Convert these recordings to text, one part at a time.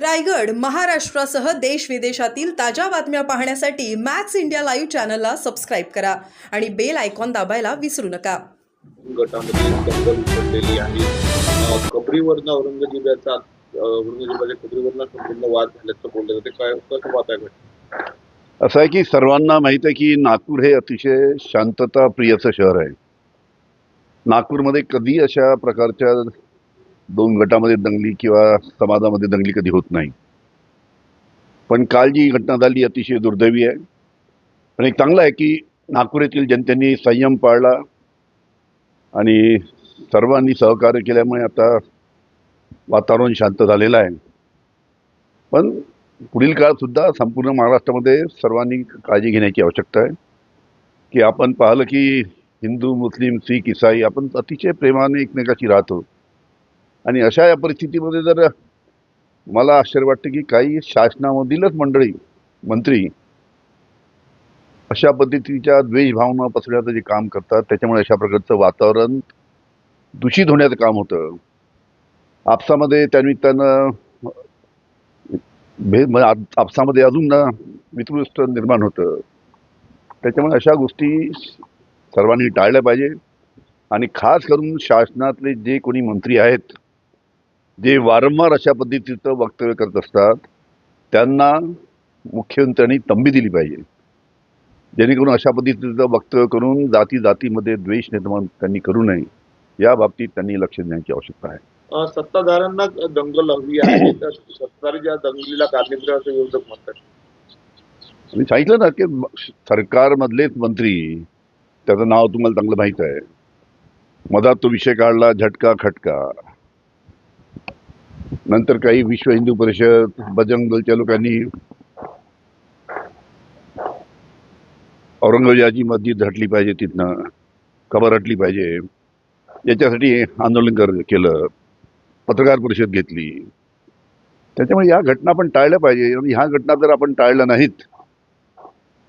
रायगड महाराष्ट्रासह देश विदेशातील ताज्या बातम्या पाहण्यासाठी मॅक्स इंडिया लाईव्ह चॅनलला सबस्क्राईब करा आणि बेल आयकॉन दाबायला विसरू नका. गटामध्ये दंगल उघडलेली आहे. अं, कबरीवरनं औरंगजेबाचा अं, औरंगजेबाच्या कबरीवरनं संपूर्ण वाद झाल्याचं बोललं जाते. काय कसं आहे? असं आहे की सर्वांना माहीत आहे की नागपूर हे अतिशय शांतता प्रियचं शहर आहे. नागपूरमध्ये कधी अशा प्रकारच्या दोन गटामध्ये दंगली किंवा समाजामध्ये दंगली कधी होत नाही. पण काल जी घटना झाली अतिशय दुर्दैवी आहे. पण एक चांगलं आहे की नागपूर येथील जनतेने संयम पाळला आणि सर्वांनी सहकार्य केल्यामुळे आता वातावरण शांत झालेलं आहे. पण पुढील काळात सुद्धा संपूर्ण महाराष्ट्रामध्ये सर्वांनी काळजी घेण्याची आवश्यकता आहे. की आपण पाहिलं की हिंदू मुस्लिम शीख इसाई आपण अतिशय प्रेमाने एकमेकाशी राहतो. आणि अशा या परिस्थितीमध्ये जर मला आश्चर्य वाटतं की काही शासनामधीलच मंडळी मंत्री अशा पद्धतीच्या द्वेषभावना पसरण्याचं जे काम करतात त्याच्यामुळे अशा प्रकारचं वातावरण दूषित होण्याचं काम होतं. आपसामध्ये त्यानिमित्तानं भेद आपसामध्ये अजून ना वितृष्ट निर्माण होतं. त्याच्यामुळे अशा गोष्टी सर्वांनी टाळल्या पाहिजे. आणि खास करून शासनातले जे कोणी मंत्री आहेत जे वारंवार अशा पद्धतीचं वक्तव्य करत असतात त्यांना मुख्यमंत्र्यांनी तंबी दिली पाहिजे. जेणेकरून अशा पद्धतीचं वक्तव्य करून जाती जातीमध्ये द्वेष निर्माण त्यांनी करू नये या बाबतीत त्यांनी लक्ष देण्याची आवश्यकता आहे. सत्ताधाऱ्यांना दंगल हवी आहे सत्ताधारी ज्या दंगलीला कारणीभूत असं विरोधक म्हणतात. मी सांगितलं ना की सरकारमधलेच मंत्री त्याचं नाव तुम्हाला चांगलं माहीत आहे. मधात तो विषय काढला झटका खटका. नंतर काही विश्व हिंदू परिषद बजरंग दलच्या लोकांनी औरंगजेबाची मस्जिद हटली पाहिजे तिथनं कबर हटली पाहिजे. याच्यासाठी आंदोलन कर केलं. पत्रकार परिषद घेतली. त्याच्यामुळे या घटना आपण टाळल्या पाहिजे. आणि ह्या घटना जर आपण टाळल्या नाहीत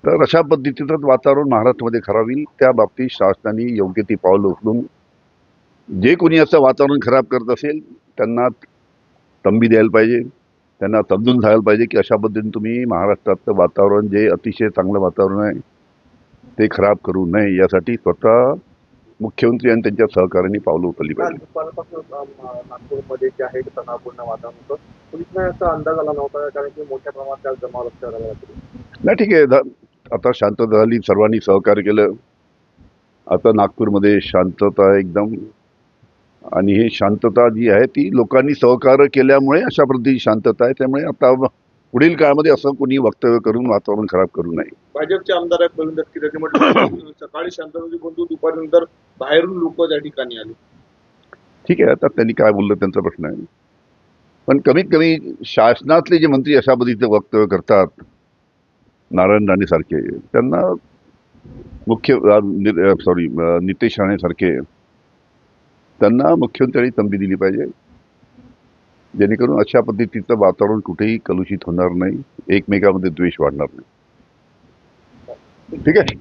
तर अशा पद्धतीचंच वातावरण महाराष्ट्रामध्ये खराब होईल. त्या बाबतीत शासनाने योग्य ती पावलं उचलून जे कोणी असं वातावरण खराब करत असेल त्यांना तंबी द्यायला पाहिजे त्यांना समजून सांगायला पाहिजे की अशा पद्धतीने तुम्ही महाराष्ट्रातलं वातावरण जे अतिशय चांगलं वातावरण आहे ते खराब करू नये. यासाठी स्वतः मुख्यमंत्री आणि त्यांच्या सहकार्याने पावलं उचलली पाहिजे. जे आहे तणावपूर्ण वातावरण होतं. पोलिसांना याचा अंदाज आला नव्हता कारण की मोठ्या प्रमाणात जमाव लक्षात. नाही ठीक आहे. आता शांतता झाली सर्वांनी सहकार्य केलं. आता नागपूरमध्ये शांतता एकदम आणि ही शांतता जी आहे ती लोकांनी सहकार्य केल्यामुळे अशा पद्धतीची शांतता आहे. त्यामुळे आता पुढील काळामध्ये असं कोणी वक्तव्य करून वातावरण खराब करू नये. भाजपचे आमदार म्हटलं सकाळी शांततेची बंधू दुपारनंतर बाहेरून लोक त्या ठिकाणी आले. ठीक आहे आता त्यांनी काय बोललं त्यांचा प्रश्न आहे. पण कमीत कमी शासनातले जे मंत्री अशा पद्धतीचं वक्तव्य करतात नारायण राणे सारखे त्यांना मुख्य सॉरी नितेश राणे सारखे त्यांना मुख्यमंत्र्यांनी तंबी दिली पाहिजे. जेणेकरून अशा पद्धतीचं वातावरण कुठेही कलुषित होणार नाही एकमेकामध्ये द्वेष वाढणार नाही. ठीक आहे?